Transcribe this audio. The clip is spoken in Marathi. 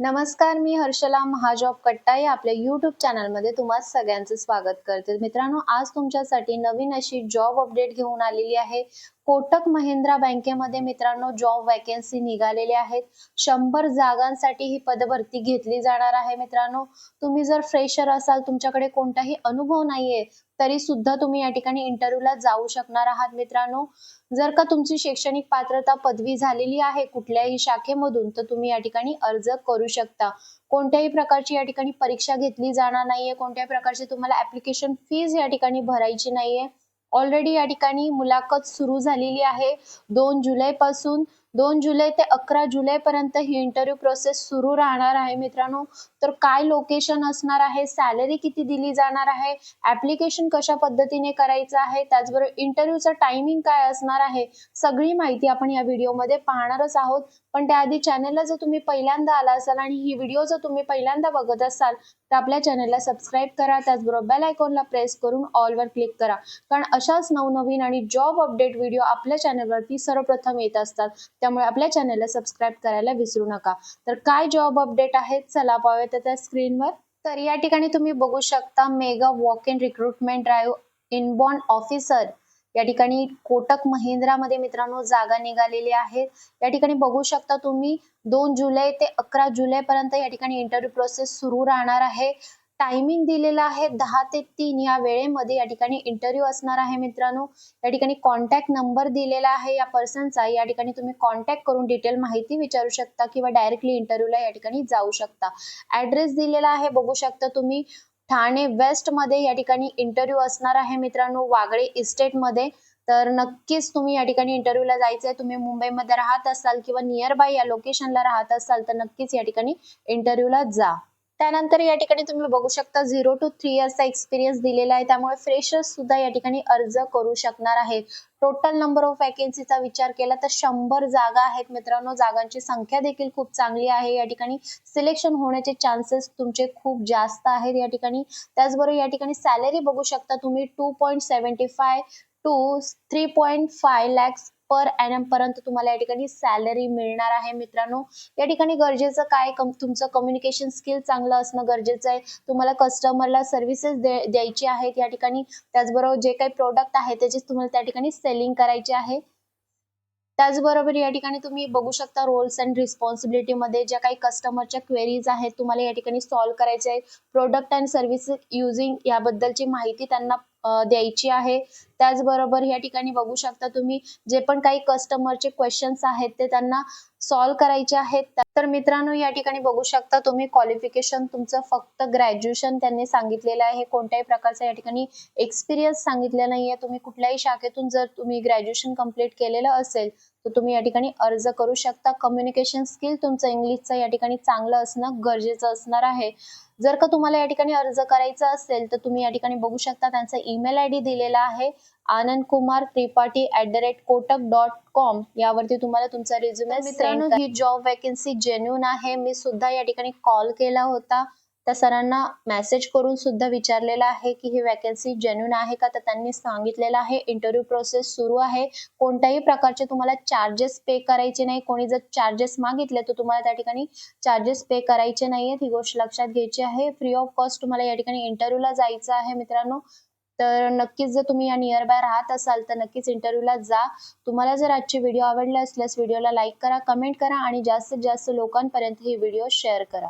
नमस्कार मी हर्षला महाजॉब कट्टाई आपल्या युट्यूब चॅनलमध्ये तुम्हा सगळ्यांचं स्वागत करते. मित्रांनो आज तुमच्यासाठी नवीन अशी जॉब अपडेट घेऊन आलेली आहे. कोटक महिंद्रा बँकेमध्ये मित्रांनो जॉब वॅकन्सी निघालेली आहेत. शंभर जागांसाठी ही पदभरती घेतली जाणार आहे मित्रांनो. तुम्ही जर फ्रेशर असाल तुमच्याकडे कोणताही अनुभव नाहीये तरी सुद्धा तुम्ही या ठिकाणी इंटरव्ह्यूला जाऊ शकणार आहात मित्रांनो. जर का तुमची शैक्षणिक पात्रता पदवी झालेली आहे कुठल्याही शाखेमधून तर तुम्ही या ठिकाणी अर्ज करू शकता. कोणत्याही प्रकारची या ठिकाणी परीक्षा घेतली जाणार नाहीये कोणत्याही प्रकारची तुम्हाला ऍप्लिकेशन फीज या ठिकाणी भरायची नाहीये. ऑलरेडी या ठिकाणी मुलाखत सुरू झालेली आहे. दोन जुलै पासून दोन जुलै ते अकरा जुलै पर्यंत ही इंटरव्ह्यू प्रोसेस सुरू राहणार आहे मित्रांनो. तर काय लोकेशन असणार आहे? सॅलरी किती दिली जाणार आहे? ऍप्लिकेशन कशा पद्धतीने करायचं आहे? त्याचबरोबर इंटरव्ह्यूचा टायमिंग काय असणार आहे? सगळी माहिती आपण या व्हिडिओमध्ये पाहणारच आहोत. पण त्याआधी चॅनलला जर तुम्ही पहिल्यांदा आला असाल आणि ही व्हिडिओ जर तुम्ही पहिल्यांदा बघत असाल तर आपल्या चॅनलला सबस्क्राईब करा. त्याचबरोबर बेल आयकॉनला प्रेस करून ऑलवर क्लिक करा. कारण अशाच नवनवीन आणि जॉब अपडेट व्हिडिओ आपल्या चॅनलवरती सर्वप्रथम येत असतात. त्यामुळे आपल्या चॅनलला सबस्क्राईब करायला विसरू नका. तर काय जॉब अपडेट आहेत? चला पाहूया त्या स्क्रीनवर तर या ठिकाणी तुम्ही बघू शकता mega walk in recruitment drive inbound officer या ठिकाणी कोटक महिंद्रामध्ये मित्रांनो जागा निघालेली आहेत या ठिकाणी बघू शकता तुम्ही दोन जुलै ते अकरा जुलै पर्यंत या ठिकाणी इंटरव्ह्यू प्रोसेस सुरू राहणार आहे. टायमिंग दिलेला आहे. दहा ते तीन या वेळेमध्ये या ठिकाणी इंटरव्ह्यू असणार आहे मित्रांनो. या ठिकाणी कॉन्टॅक्ट नंबर दिलेला आहे या पर्सनचा या ठिकाणी तुम्ही कॉन्टॅक्ट करून डिटेल माहिती विचारू शकता किंवा डायरेक्टली इंटरव्ह्यूला या ठिकाणी जाऊ शकता. ऍड्रेस दिलेला आहे. बघू शकता तुम्ही. ठाणे वेस्टमध्ये या ठिकाणी इंटरव्ह्यू असणार आहे मित्रांनो. वागळे इस्टेटमध्ये. तर नक्कीच तुम्ही या ठिकाणी इंटरव्ह्यूला जायचंय. तुम्ही मुंबईमध्ये राहत असाल किंवा नियर बाय या लोकेशनला राहत असाल तर नक्कीच या ठिकाणी इंटरव्ह्यूला जा. त्यानंतर या ठिकाणी तुम्ही बघू शकता झिरो टू थ्री इयर्सचा एक्सपिरियन्स दिलेला आहे. त्यामुळे फ्रेशर्स सुद्धा या ठिकाणी अर्ज करू शकणार आहे टोटल नंबर ऑफ वॅकन्सीचा विचार केला तर शंभर जागा आहेत मित्रांनो. जागांची संख्या देखील खूप चांगली आहे. या ठिकाणी सिलेक्शन होण्याचे चान्सेस तुमचे खूप जास्त आहेत या ठिकाणी. त्याचबरोबर या ठिकाणी सॅलरी बघू शकता तुम्ही two point seventy five to three point five lakhs per annum पर्यंत तुम्हाला या ठिकाणी सॅलरी मिळणार आहे मित्रांनो. या ठिकाणी गरजेचं काय? तुमचं कम्युनिकेशन स्किल चांगलं असणं गरजेचं आहे. तुम्हाला कस्टमरला सर्व्हिसेस द्यायची आहेत या ठिकाणी. त्याचबरोबर जे काही प्रोडक्ट आहे त्याची तुम्हाला त्या ठिकाणी सेलिंग करायची आहे. त्याचबरोबर या ठिकाणी तुम्ही बघू शकता रोल्स अँड रिस्पॉन्सिबिलिटीमध्ये ज्या काही कस्टमरच्या क्वेरीज आहेत तुम्हाला या ठिकाणी सॉल्व्ह करायचे आहेत. प्रोडक्ट अँड सर्व्हिस युझिंग याबद्दलची माहिती त्यांना द्यायची आहे. त्याचबरोबर या ठिकाणी बघू शकता तुम्ही जे पण काही कस्टमरचे क्वेश्चन्स आहेत ते त्यांना सॉल्व्ह करायचे आहेत. तर मित्रांनो या ठिकाणी बघू शकता तुम्ही क्वालिफिकेशन तुमचं फक्त ग्रॅज्युएशन त्यांनी सांगितलेलं आहे. कोणत्याही प्रकारचा या ठिकाणी एक्सपिरियन्स सांगितलेला नाहीये. तुम्ही कुठल्याही शाखेतून जर तुम्ही ग्रॅज्युएशन कंप्लीट केलेलं असेल तर तुम्ही या ठिकाणी अर्ज करू शकता. कम्युनिकेशन स्किल तुमचं इंग्लिशचं या ठिकाणी चांगलं असणं गरजेचं असणार आहे. जर का तुम्हाला या ठिकाणी अर्ज करायचा असेल तर तुम्ही या ठिकाणी बघू शकता त्यांचा ईमेल आय डी दिलेला आहे. Anand Kumar Tripathi at the rate Kotak dot com यावरती तुम्हाला तुमचा रिझ्युमे मित्रांनो ही जॉब वॅकन्सी जेन्युन आहे. मी सुद्धा या ठिकाणी कॉल केला होता. त्या सरांना मेसेज करून सुद्धा विचारलेलं आहे की ही वॅकन्सी जेन्युन आहे का? तर त्यांनी सांगितलेलं आहे इंटरव्ह्यू प्रोसेस सुरू आहे. कोणत्याही प्रकारचे तुम्हाला चार्जेस पे करायचे नाही. कोणी जर चार्जेस मागितले तर तुम्हाला त्या ठिकाणी चार्जेस पे करायचे नाहीयेत. ही गोष्ट लक्षात घ्यायची आहे. फ्री ऑफ कॉस्ट तुम्हाला या ठिकाणी इंटरव्ह्यूला जायचं आहे मित्रांनो. तर नक्कीच जर तुम्ही या नियर बाय राहत असाल तर नक्कीच इंटरव्ह्यूला जा. तुम्हाला जर आजची व्हिडिओ आवडला असल्यास व्हिडिओला लाईक करा कमेंट करा आणि जास्तीत जास्त लोकांपर्यंत ही व्हिडिओ शेअर करा.